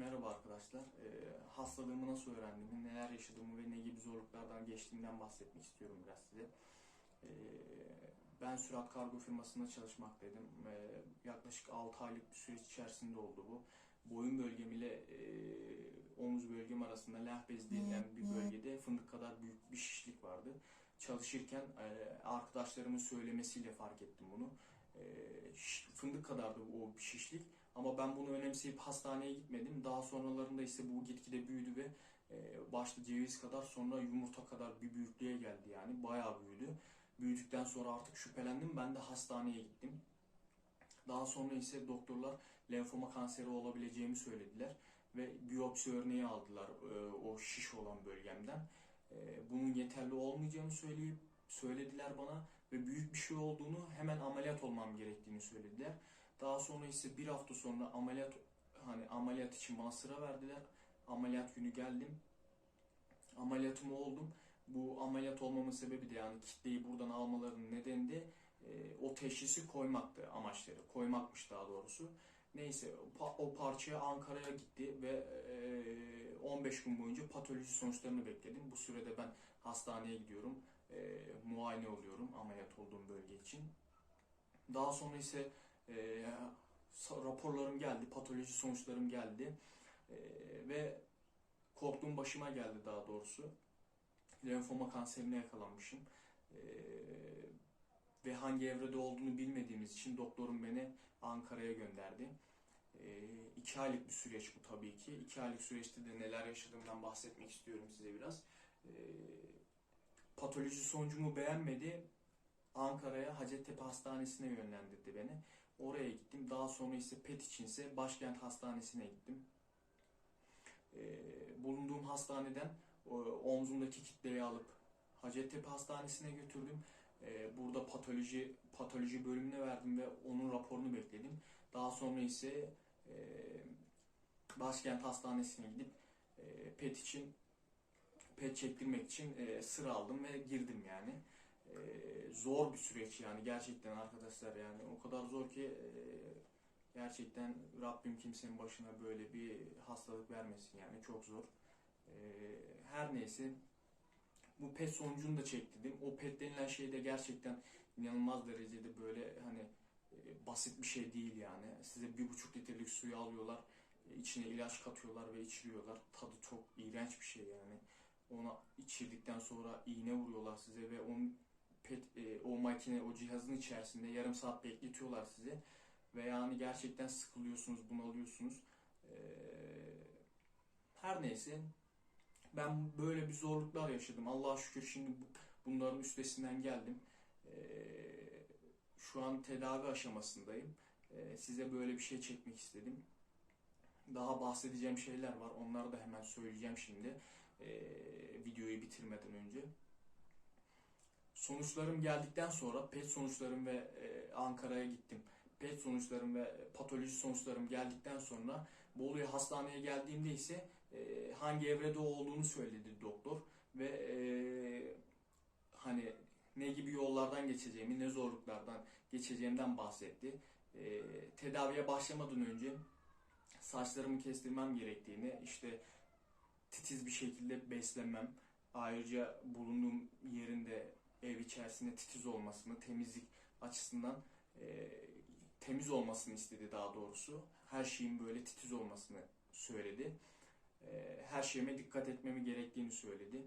Merhaba arkadaşlar. Ee, hastalığımı nasıl öğrendiğimi, neler yaşadığımı ve ne gibi zorluklardan geçtiğimden bahsetmek istiyorum biraz size. Ee, ben Sürat Kargo firmasında çalışmaktaydım. Ee, yaklaşık 6 aylık bir süreç içerisinde oldu bu. Boyun bölgem ile e, omuz bölgem arasında lenf bezi denilen bir bölgede fındık kadar büyük bir şişlik vardı. Çalışırken e, arkadaşlarımın söylemesiyle fark ettim bunu. E, fındık kadardı o şişlik. Ama ben bunu önemseyip hastaneye gitmedim. Daha sonralarında ise bu gitgide büyüdü ve e, başta ceviz kadar sonra yumurta kadar bir büyüklüğe geldi yani. Bayağı büyüdü. Büyüdükten sonra artık şüphelendim. Ben de hastaneye gittim. Daha sonra ise doktorlar lenfoma kanseri olabileceğimi söylediler ve biyopsi örneği aldılar e, o şiş olan bölgemden. E, bunun yeterli olmayacağını söyleyip söylediler bana ve büyük bir şey olduğunu hemen ameliyat olmam gerektiğini söylediler. Daha sonra ise bir hafta sonra ameliyat hani ameliyat için bana sıra verdiler. Ameliyat günü geldim. Ameliyatımı oldum. Bu ameliyat olmamın sebebi de yani kitleyi buradan almalarının nedeni de e, o teşhisi koymaktı amaçları. Koymakmış daha doğrusu. Neyse o parça Ankara'ya gitti ve e, 15 gün boyunca patoloji sonuçlarını bekledim. Bu sürede ben hastaneye gidiyorum. E, muayene oluyorum ameliyat olduğum bölge için. Daha sonra ise e, raporlarım geldi, patoloji sonuçlarım geldi E, ve korktuğum başıma geldi daha doğrusu. Lenfoma kanserine yakalanmışım. E, ve hangi evrede olduğunu bilmediğimiz için doktorum beni Ankara'ya gönderdi. E, iki aylık bir süreç bu tabii ki. İki aylık süreçte de neler yaşadığımdan bahsetmek istiyorum size biraz. E, patoloji sonucumu beğenmedi. Ankara'ya Hacettepe Hastanesi'ne yönlendirdi beni. Oraya gittim. Daha sonra ise PET içinse Başkent Hastanesi'ne gittim. Ee, bulunduğum hastaneden o, omzumdaki kitleyi alıp Hacettepe Hastanesi'ne götürdüm. Ee, burada patoloji patoloji bölümüne verdim ve onun raporunu bekledim. Daha sonra ise e, Başkent Hastanesi'ne gidip e, PET için PET çektirmek için e, sıra aldım ve girdim yani. Zor bir süreç yani gerçekten arkadaşlar yani o kadar zor ki e, gerçekten Rabbim kimsenin başına böyle bir hastalık vermesin yani çok zor. E, her neyse bu PET sonucunu da çektirdim. O PET denilen şey de gerçekten inanılmaz derecede böyle hani e, basit bir şey değil yani. Size bir buçuk litrelik suyu alıyorlar, içine ilaç katıyorlar ve içiriyorlar. Tadı çok iğrenç bir şey yani. Ona içirdikten sonra iğne vuruyorlar size ve onun makine, o cihazın içerisinde yarım saat bekletiyorlar sizi. Ve yani gerçekten sıkılıyorsunuz, bunalıyorsunuz. E, her neyse ben böyle bir zorluklar yaşadım. Allah'a şükür şimdi bu- bunların üstesinden geldim. E, şu an tedavi aşamasındayım. E, size böyle bir şey çekmek istedim. Daha bahsedeceğim şeyler var. Onları da hemen söyleyeceğim şimdi. E, videoyu bitirmeden önce. Sonuçlarım geldikten sonra PET sonuçlarım ve e, Ankara'ya gittim. PET sonuçlarım ve patoloji sonuçlarım geldikten sonra Bolu'ya hastaneye geldiğimde ise e, hangi evrede olduğunu söyledi doktor ve e, hani ne gibi yollardan geçeceğimi, ne zorluklardan geçeceğimden bahsetti. E, tedaviye başlamadan önce saçlarımı kestirmem gerektiğini, işte titiz bir şekilde beslenmem, ayrıca bulunduğum yerinde ev içerisinde titiz olmasını, temizlik açısından e, temiz olmasını istedi daha doğrusu. Her şeyin böyle titiz olmasını söyledi. E, her şeyime dikkat etmemi gerektiğini söyledi.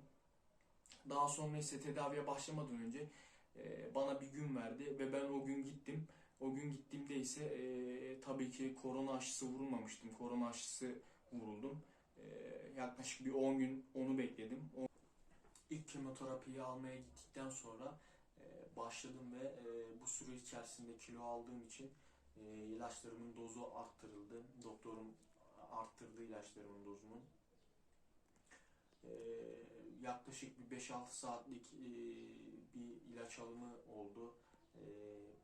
Daha sonra ise tedaviye başlamadan önce e, bana bir gün verdi ve ben o gün gittim. O gün gittiğimde ise e, tabii ki korona aşısı vurulmamıştım. Korona aşısı vuruldum. E, yaklaşık bir 10 gün onu bekledim. İlk kemoterapiyi almaya gittikten sonra e, başladım ve e, bu süre içerisinde kilo aldığım için e, ilaçlarımın dozu arttırıldı. Doktorum arttırdı ilaçlarımın dozunu. E, yaklaşık bir 5-6 saatlik e, bir ilaç alımı oldu. E,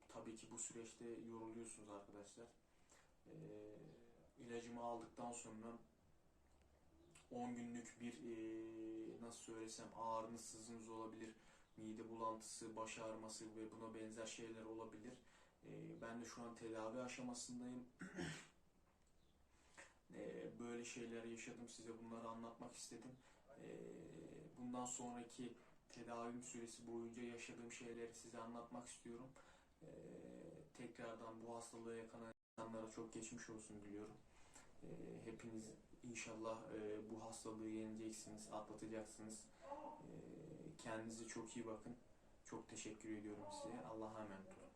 tabii ki bu süreçte yoruluyorsunuz arkadaşlar. E, ilacımı aldıktan sonra 10 günlük bir e, nasıl söylesem ağrınız sızınız olabilir, mide bulantısı, baş ağrıması ve buna benzer şeyler olabilir. E, ben de şu an tedavi aşamasındayım. E, böyle şeyler yaşadım. Size bunları anlatmak istedim. Ee, bundan sonraki tedavim süresi boyunca yaşadığım şeyleri size anlatmak istiyorum. Ee, tekrardan bu hastalığa yakalanan insanlara çok geçmiş olsun diliyorum. Ee, hepiniz inşallah e, bu hastalığı yeneceksiniz, atlatacaksınız. Ee, kendinize çok iyi bakın. Çok teşekkür ediyorum size. Allah'a emanet olun.